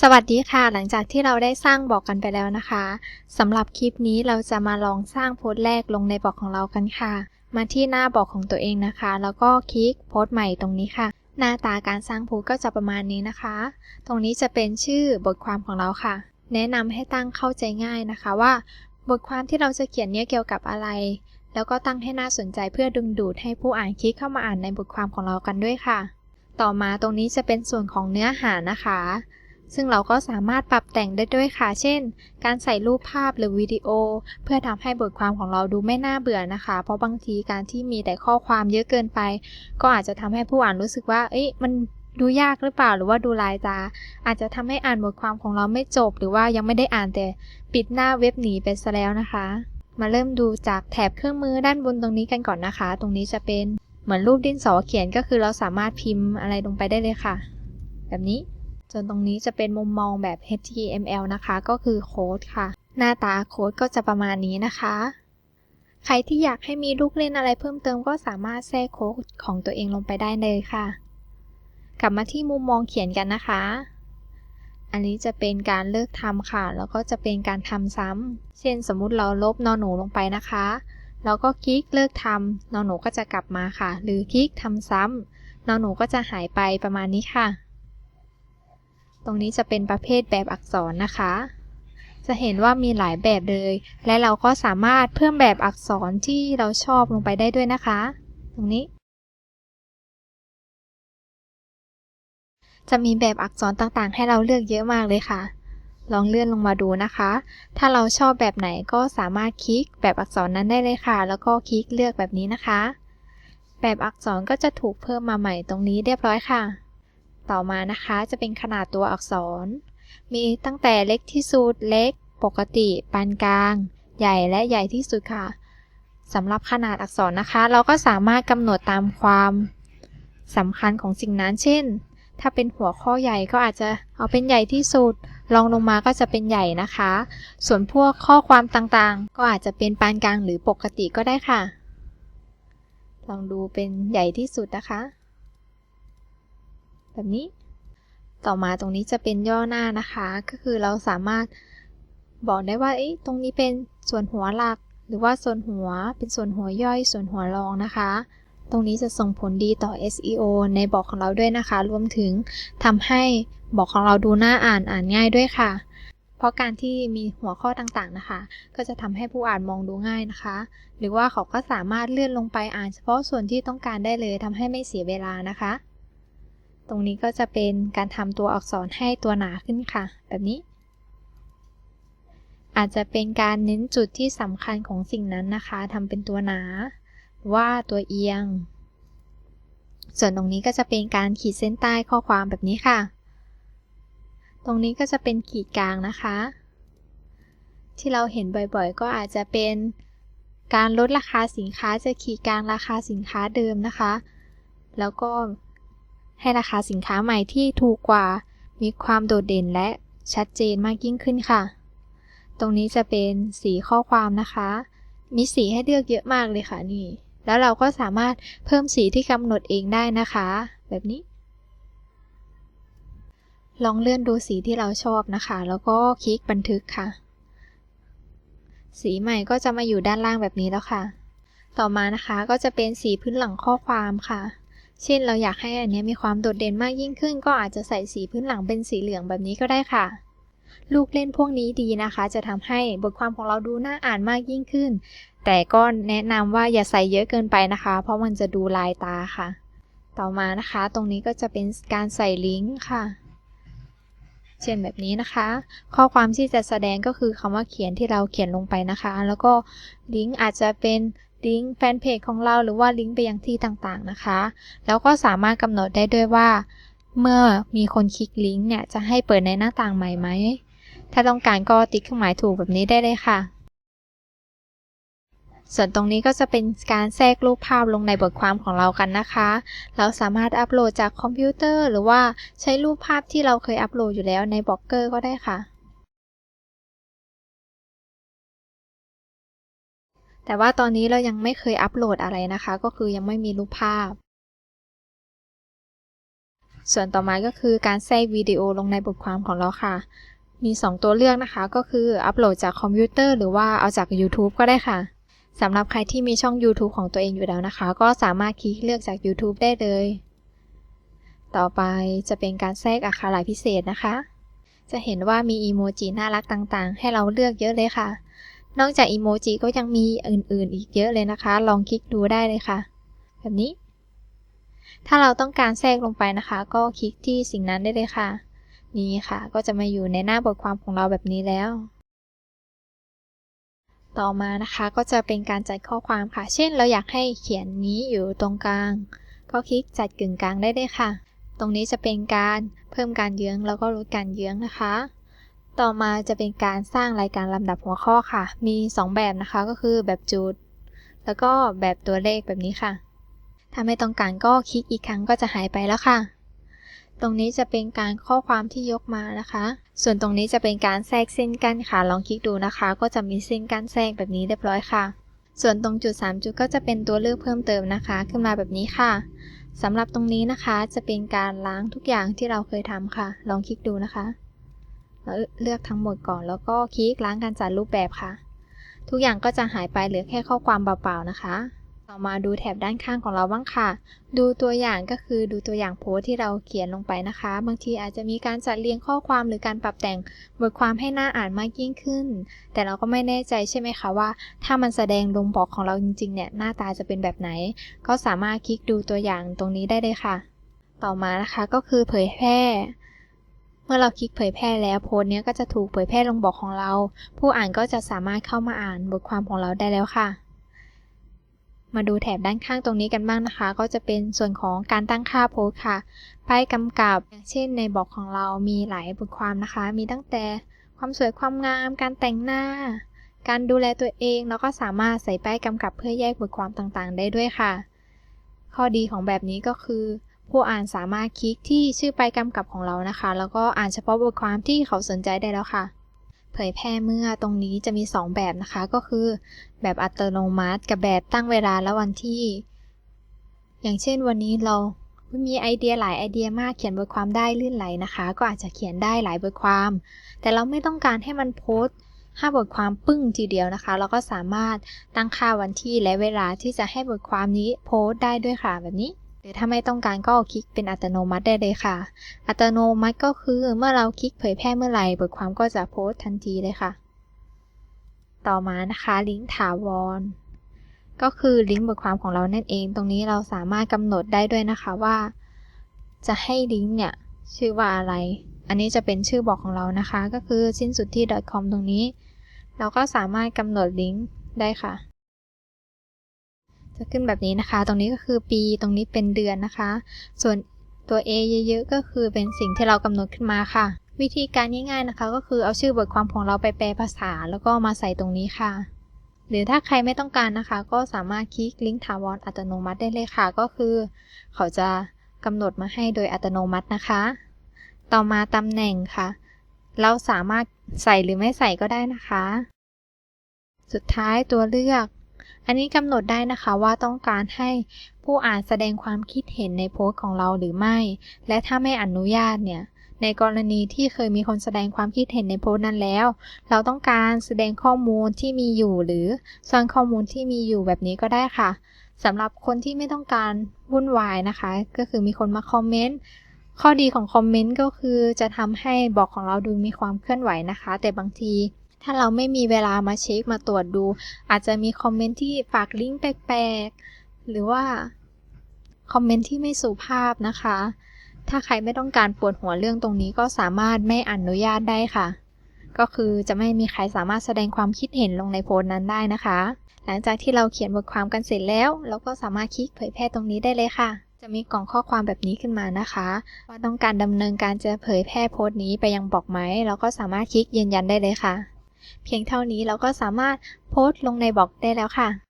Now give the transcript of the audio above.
สวัสดีค่ะ หลังจากที่เราได้สร้างบอกกันไปแล้วนะคะสำหรับคลิปนี้เราจะมาลองสร้างโพสต์แรกลงในบอกของเรากันค่ะ มาที่หน้าบอกของตัวเองนะคะ แล้วก็คลิกโพสต์ใหม่ตรงนี้ค่ะ หน้าตาการสร้างโพสต์ก็จะประมาณนี้นะคะ ตรงนี้จะเป็นชื่อบทความของเราค่ะ แนะนำให้ตั้งเข้าใจง่ายนะคะว่า บทความที่เราจะเขียนเนี้ยเกี่ยวกับอะไร แล้วก็ตั้งให้น่าสนใจเพื่อดึงดูดให้ผู้อ่านคลิกเข้ามาอ่านในบทความของเรากันด้วยค่ะ ต่อมาตรงนี้จะเป็นส่วนของเนื้อหานะคะ ซึ่งเราก็สามารถปรับแต่งได้ด้วยค่ะ เช่น การใส่รูปภาพหรือวิดีโอ เพื่อทำให้บทความของเราดูไม่น่าเบื่อนะคะ เพราะบางทีการที่มีแต่ข้อความเยอะเกินไป ก็อาจจะทำให้ผู้อ่านรู้สึกว่า เอ้ยมันดูยากหรือเปล่าหรือว่าดูลายตา อาจจะทำให้อ่านบทความของเราไม่จบ หรือว่ายังไม่ได้อ่านแต่ปิดหน้าเว็บหนีไปซะแล้วนะคะ มาเริ่มดูจากแถบเครื่องมือด้านบนตรงนี้กันก่อนนะคะ ตรงนี้จะเป็นเหมือนรูปดินสอเขียนก็คือเราสามารถพิมพ์อะไรลงไปได้เลยค่ะ แบบนี้ จนตรงนี้จะเป็นมุมมองแบบ HTML นะคะ ก็คือโค้ดค่ะ หน้าตาโค้ดก็จะประมาณนี้นะคะ ใครที่อยากให้มีลูกเล่นอะไรเพิ่มเติมก็สามารถแทรกโค้ดของตัวเองลงไปได้เลยค่ะ กลับมาที่มุมมองเขียนกันนะคะ อันนี้จะเป็นการเลิกทำค่ะ แล้วก็จะเป็นการทำซ้ำเช่นสมมุติเราลบนอนหนูลงไปนะคะแล้วก็คลิกเลิกทำนอนหนูก็จะกลับมาค่ะ หรือคลิกทำซ้ำนอนหนูก็จะหายไปประมาณนี้ค่ะ ตรงนี้จะเป็นประเภทแบบอักษรนะคะ จะเห็นว่ามีหลายแบบเลย และเราก็สามารถเพิ่มแบบอักษรที่เราชอบลงไปได้ด้วยนะคะ ตรงนี้ จะมีแบบอักษรต่างๆ ให้เราเลือกเยอะมากเลยค่ะ ลองเลื่อนลงมาดูนะคะ ถ้าเราชอบแบบไหนก็สามารถคลิกแบบอักษรนั้นได้เลยค่ะ แล้วก็คลิกเลือกแบบนี้นะคะ แบบอักษรก็จะถูกเพิ่มมาใหม่ตรงนี้เรียบร้อยค่ะ ต่อมานะคะจะเป็นขนาดตัวอักษร มีตั้งแต่เล็กที่สุดเล็ก ปกติ ปานกลาง ใหญ่และใหญ่ที่สุดค่ะสำหรับขนาดอักษรนะคะ เราก็สามารถกำหนดตามความสำคัญของสิ่งนั้น เช่น ถ้าเป็นหัวข้อใหญ่ก็อาจจะเอาเป็นใหญ่ที่สุดลองลงมาก็จะเป็นใหญ่นะคะ ส่วนพวกข้อความต่างๆ ก็อาจจะเป็นปานกลางหรือปกติก็ได้ค่ะ ลองดูเป็นใหญ่ที่สุดนะคะ แบบนี้ ต่อมาตรงนี้จะเป็นย่อหน้านะคะ ก็คือเราสามารถบอกได้ว่าตรงนี้เป็นส่วนหัวหลัก หรือว่าส่วนหัวเป็นส่วนหัวย่อย ส่วนหัวรองนะคะ ตรงนี้จะส่งผลดีต่อ SEO ในบอกของเราด้วยนะคะ รวมถึงทำให้บอกของเราดูน่าอ่านอ่านง่ายด้วยค่ะ เพราะการที่มีหัวข้อต่างๆนะคะ ก็จะทำให้ผู้อ่านมองดูง่ายนะคะ หรือว่าเขาก็สามารถเลื่อนลงไปอ่านเฉพาะส่วนที่ต้องการได้เลยทำให้ไม่เสียเวลานะคะ ตรงนี้ก็จะเป็นการทำตัวอักษรให้ตัวหนาขึ้นค่ะ แบบนี้ อาจจะเป็นการเน้นจุดที่สำคัญของสิ่งนั้นนะคะทำเป็นตัวหนา ว่าตัวเอียง ส่วนตรงนี้ก็จะเป็นการขีดเส้นใต้ข้อความแบบนี้ค่ะ ตรงนี้ก็จะเป็นขีดกลางนะคะ ที่เราเห็นบ่อยๆ ก็อาจจะเป็นการลดราคาสินค้าจะขีดกลางราคาสินค้าเดิมนะคะ แล้วก็ ให้ราคาสินค้าใหม่ที่ถูกกว่า มีความโดดเด่นและชัดเจนมากยิ่งขึ้นค่ะ ตรงนี้จะเป็นสีข้อความนะคะ มีสีให้เลือกเยอะมากเลยค่ะนี่ แล้วเราก็สามารถเพิ่มสีที่กำหนดเองได้นะคะ แบบนี้ ลองเลื่อนดูสีที่เราชอบนะคะ แล้วก็คลิกบันทึกค่ะ สีใหม่ก็จะมาอยู่ด้านล่างแบบนี้แล้วค่ะ ต่อมานะคะก็จะเป็นสีพื้นหลังข้อความค่ะ เช่นเราอยากให้อันนี้มีความโดดเด่นมากยิ่งขึ้น ก็อาจจะใส่สีพื้นหลังเป็นสีเหลืองแบบนี้ก็ได้ค่ะ ลูกเล่นพวกนี้ดีนะคะ จะทำให้บทความของเราดูน่าอ่านมากยิ่งขึ้น แต่ก็แนะนำว่าอย่าใส่เยอะเกินไปนะคะ เพราะมันจะดูลายตาค่ะ ต่อมานะคะ ตรงนี้ก็จะเป็นการใส่ลิงก์ค่ะเช่นแบบนี้นะคะ ข้อความที่จะแสดงก็คือคำว่าเขียนที่เราเขียนลงไปนะคะ แล้วก็ลิงก์อาจจะเป็น ลิงก์แฟนเพจของเราหรือว่าลิงก์ไปยังที่ต่างๆนะคะ แล้วก็สามารถกำหนดได้ด้วยว่า เมื่อมีคนคลิกลิงก์เนี่ยจะให้เปิดในหน้าต่างใหม่ไหม ถ้าต้องการก็ติ๊กเครื่องหมายถูกแบบนี้ได้เลยค่ะ ส่วนตรงนี้ก็จะเป็นการแทรกรูปภาพลงในบทความของเรากันนะคะ เราสามารถอัปโหลดจากคอมพิวเตอร์ หรือว่าใช้รูปภาพที่เราเคยอัปโหลดอยู่แล้วในบล็อกเกอร์ก็ได้ค่ะ แต่ว่าตอนนี้เรายังไม่เคยอัปโหลดอะไรนะคะ ก็คือยังไม่มีรูปภาพ ส่วนต่อมาก็คือการแทรกวิดีโอลงในบทความของเราค่ะ มี 2 ตัวเลือกนะคะ ก็คืออัปโหลดจากคอมพิวเตอร์หรือว่าเอาจาก YouTube ก็ได้ค่ะสำหรับใครที่มีช่อง YouTube ของตัวเองอยู่แล้วนะคะ ก็สามารถคลิกเลือกจาก YouTube ได้เลย ต่อไปจะเป็นการแทรกอักขระพิเศษนะคะ จะเห็นว่ามีอีโมจิน่ารักต่างๆ ให้เราเลือกเยอะเลยค่ะ นอกจากอีโมจิก็ยังมีอื่นๆ อีกเยอะเลยนะคะ ลองคลิกดูได้เลยค่ะ แบบนี้ ถ้าเราต้องการแทรกลงไปนะคะ ก็คลิกที่สิ่งนั้นได้เลยค่ะ นี่ค่ะ ก็จะมาอยู่ในหน้าบทความของเราแบบนี้แล้ว ต่อมานะคะก็จะเป็นการจัดข้อความค่ะ เช่น เราอยากให้เขียนนี้อยู่ตรงกลาง ก็คลิกจัดกึ่งกลางได้เลยค่ะ ตรงนี้จะเป็นการเพิ่มการเยื้องแล้วก็ลดการเยื้องนะคะ ต่อมาจะเป็นการสร้างรายการลำดับหัวข้อค่ะ มี 2 แบบนะคะก็คือแบบจุด แล้วก็แบบตัวเลขแบบนี้ค่ะ ถ้าไม่ต้องการก็คลิกอีกครั้งก็จะหายไปแล้วค่ะ ตรงนี้จะเป็นการข้อความที่ยกมานะคะ ส่วนตรงนี้จะเป็นการแทรกเส้นกั้นค่ะ ลองคลิกดูนะคะ ก็จะมีเส้นกั้นแทรกแบบนี้เรียบร้อยค่ะ ส่วนตรงจุด 3 จุดก็จะเป็นตัวเลือกเพิ่มเติมนะคะ ขึ้นมาแบบนี้ค่ะสำหรับตรงนี้นะคะจะเป็นการล้างทุกอย่างที่เราเคยทำค่ะ ลองคลิกดูนะคะ เลือกทั้งหมดก่อน แล้วก็คลิกล้างการจัดรูปแบบค่ะ ทุกอย่างก็จะหายไปเหลือแค่ข้อความเปล่าๆนะคะต่อมาดูแถบด้านข้างของเราบ้างค่ะ ดูตัวอย่างก็คือดูตัวอย่างโพสที่เราเขียนลงไปนะคะ บางทีอาจจะมีการจัดเรียงข้อความหรือการปรับแต่งบทความให้หน่าอ่านมากยิ่งขึ้น แต่เราก็ไม่แน่ใจใช่ไหมคะว่า ถ้ามันแสดงลงบอกของเราจริงๆเนี่ยหน้าตาจะเป็นแบบไหน ก็สามารถคลิกดูตัวอย่างตรงนี้ได้เลยค่ะ ต่อมานะคะก็คือเผยแพร่ เมื่อเราคลิกเผยแพร่แล้วโพสต์นี้ก็จะถูกเผยแพร่ลงบอกของเรา ผู้อ่านก็จะสามารถเข้ามาอ่านบทความของเราได้แล้วค่ะ มาดูแถบด้านข้างตรงนี้กันบ้างนะคะ ก็จะเป็นส่วนของการตั้งค่าโพสต์ค่ะป้ายกำกับอย่างเช่นในบล็อกของเรามีหลายบทความนะคะ มีตั้งแต่ความสวยความงาม การแต่งหน้า การดูแลตัวเองแล้วก็สามารถใส่ป้ายกำกับเพื่อแยกบทความต่างๆ ได้ด้วยค่ะ ข้อดีของแบบนี้ก็คือ ผู้อ่านสามารถคลิกที่ชื่อไปกำกับของเรานะคะ แล้วก็อ่านเฉพาะบทความที่เขาสนใจได้แล้วค่ะ เผยแพร่เมื่อตรงนี้จะมี 2 แบบนะคะ ก็คือ แบบอัตโนมัติ กับแบบตั้งเวลาและวันที่ อย่างเช่นวันนี้เรามีไอเดียหลายไอเดียมากเขียนบทความได้ลื่นไหลนะคะ ก็อาจจะเขียนได้หลายบทความ แต่เราไม่ต้องการให้มันโพสต์ห้าบทความปึ้งทีเดียวนะคะ เราก็สามารถตั้งค่าวันที่และเวลาที่จะให้บทความนี้โพสต์ได้ด้วยค่ะแบบนี้ รือถ้าไม่ต้องการก็คลิกเป็นอัตโนมัติได้เลยค่ะ อัตโนมัติก็คือเมื่อเราคลิกเผยแพร่เมื่อไหร่บทความก็จะโพสต์ทันทีเลยค่ะ ต่อมานะคะลิงก์ถาวร ก็คือลิงก์บทความของเรานั่นเอง ตรงนี้เราสามารถกำหนดได้ด้วยนะคะว่า จะให้ลิงก์เนี่ยชื่อว่าอะไร อันนี้จะเป็นชื่อบอกของเรานะคะ ก็คือสิ้นสุดที่ .com ตรงนี้ เราก็สามารถกำหนดลิงก์ได้ค่ะ จะขึ้นแบบนี้นะคะ ตรงนี้ก็คือปี ตรงนี้เป็นเดือนนะคะ ส่วนตัว A เยอะๆ ก็คือเป็นสิ่งที่เรากำหนดขึ้นมาค่ะ วิธีการง่ายๆนะคะ ก็คือเอาชื่อบทความของเราไปแปลภาษา แล้วก็มาใส่ตรงนี้ค่ะ หรือถ้าใครไม่ต้องการนะคะ ก็สามารถคลิกลิงก์ถาวรอัตโนมัติได้เลยค่ะ ก็คือ เขาจะกำหนดมาให้โดยอัตโนมัตินะคะ ต่อมาตำแหน่งค่ะ เราสามารถใส่หรือไม่ใส่ก็ได้นะคะ สุดท้ายตัวเลือก อันนี้กำหนดได้นะคะว่าต้องการให้ผู้อ่านแสดงความคิดเห็นในโพสต์ของเราหรือไม่ และถ้าไม่อนุญาตเนี่ย ในกรณีที่เคยมีคนแสดงความคิดเห็นในโพสต์นั้นแล้ว เราต้องการแสดงข้อมูลที่มีอยู่หรือซ่อนข้อมูลที่มีอยู่แบบนี้ก็ได้ค่ะสำหรับคนที่ไม่ต้องการวุ่นวายนะคะ ก็คือมีคนมาคอมเมนต์ข้อดีของคอมเมนต์ก็คือจะทำให้บอกของเราดูมีความเคลื่อนไหวนะคะ แต่บางที ถ้าเราไม่มีเวลามาเช็คมาตรวจดู อาจจะมีคอมเมนต์ที่ฝากลิงก์แปลกๆ หรือว่า คอมเมนต์ที่ไม่สุภาพนะคะ ถ้าใครไม่ต้องการปวดหัวเรื่องตรงนี้ก็สามารถไม่อนุญาตได้ค่ะ ก็คือจะไม่มีใครสามารถแสดงความคิดเห็นลงในโพสต์นั้นได้นะคะ หลังจากที่เราเขียนบทความกันเสร็จแล้ว เราก็สามารถคลิกเผยแพร่ตรงนี้ได้เลยค่ะจะมีกล่องข้อความแบบนี้ขึ้นมานะคะ ว่าต้องการดำเนินการจะเผยแพร่โพสต์นี้ไปยังบอกไหมเราก็สามารถคลิกยืนยันได้เลยค่ะ เพียงเท่านี้เราก็สามารถโพสต์ลงในบล็อกได้แล้วค่ะ